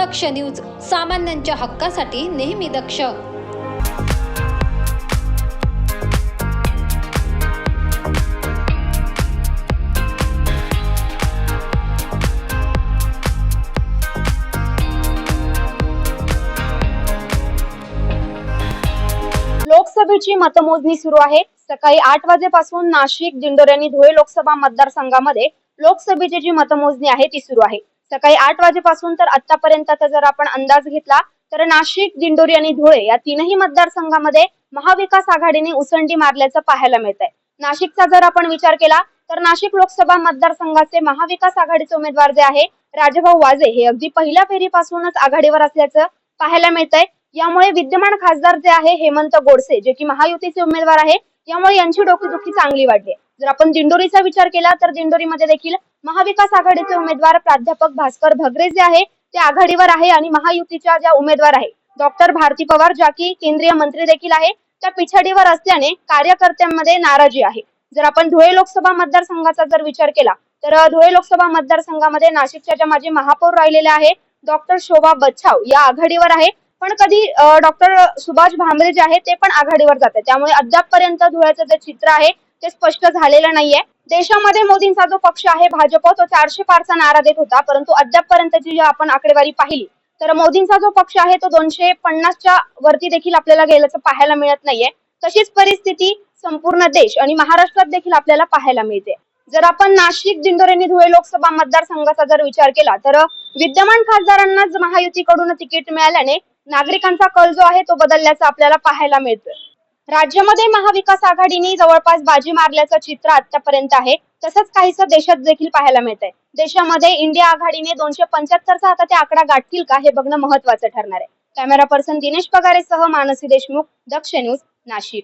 दक्ष news सामान्यांच्या हक्कासाठी नेहमी दक्ष. लोकसभेची मतमोजणी सुरू आहे. सकाळी आठ वाजेपासून नाशिक दिंडोर आणि धुळे लोकसभा मतदारसंघामध्ये लोकसभेची जी मतमोजणी आहे ती सुरू आहे. सकाळी आठ वाजेपासून तर आतापर्यंतचा जर आपण अंदाज घेतला तर नाशिक दिंडोरी आणि धुळे या तीनही मतदारसंघामध्ये महाविकास आघाडीने उसंडी मारल्याचं पाहायला मिळत आहे नाशिकचा जर आपण विचार केला तर नाशिक लोकसभा मतदारसंघाचे महाविकास आघाडीचे उमेदवार जे आहे राजभाऊ वाजे हे अगदी पहिल्या फेरीपासूनच आघाडीवर असल्याचं पाहायला मिळत आहे यामुळे विद्यमान खासदार जे आहे हेमंत गोडसे जे की महायुतीचे उमेदवार आहे यामुळे यांची डोकेदुखी चांगली वाढली आहे. जर आपण दिंडोरीचा विचार केला तर दिंडोरीमध्ये देखील महाविकास आघाडीचे उमेदवार प्राध्यापक भास्कर भगरे जे आहे ते आघाडीवर आहे आणि महायुतीच्या ज्या उमेदवार आहे डॉक्टर भारती पवार ज्या की केंद्रीय मंत्री देखील आहे त्या पिछाडीवर असल्याने कार्यकर्त्यांमध्ये नाराजी आहे. जर आपण धुळे लोकसभा मतदारसंघाचा जर विचार केला तर धुळे लोकसभा मतदारसंघामध्ये नाशिकच्या ज्या माजी महापौर राहिलेल्या आहे डॉक्टर शोभा बच्छाव या आघाडीवर आहे. पण कधी डॉक्टर सुभाष भामरे जे आहे ते पण आघाडीवर जाते त्यामुळे अद्यापपर्यंत धुळ्याचं जे चित्र आहे ते स्पष्ट झालेलं नाहीये. देशामध्ये मोदींचा जो पक्ष आहे भाजप तो चारशे पारचा नारा देत होता. परंतु अद्यापपर्यंतची जी आपण आकडेवारी पाहिली तर मोदींचा जो पक्ष आहे तो दोनशे पन्नासच्या वरती देखील आपल्याला गेल्याचं पाहायला मिळत नाहीये. तशीच परिस्थिती संपूर्ण देश आणि महाराष्ट्रात देखील आपल्याला पाहायला मिळते. जर आपण नाशिक दिंडोरी आणि धुळे लोकसभा मतदारसंघाचा जर विचार केला तर विद्यमान खासदारांनाच महायुतीकडून तिकीट मिळाल्याने नागरिकांचा कल जो आहे तो बदलल्याचं आपल्याला पाहायला मिळतोय. राज्यामध्ये महाविकास आघाडीने जवळपास बाजी मारल्याचं चित्र आतापर्यंत आहे. तसंच काहीसं देशात देखील पाहायला मिळत आहे देशामध्ये इंडिया आघाडीने दोनशे पंच्याहत्तरचा आता ते आकडा गाठतील का हे बघणं महत्वाचं ठरणार आहे. कॅमेरा पर्सन दिनेश पगारेसह मानसी देशमुख दक्ष न्यूज नाशिक.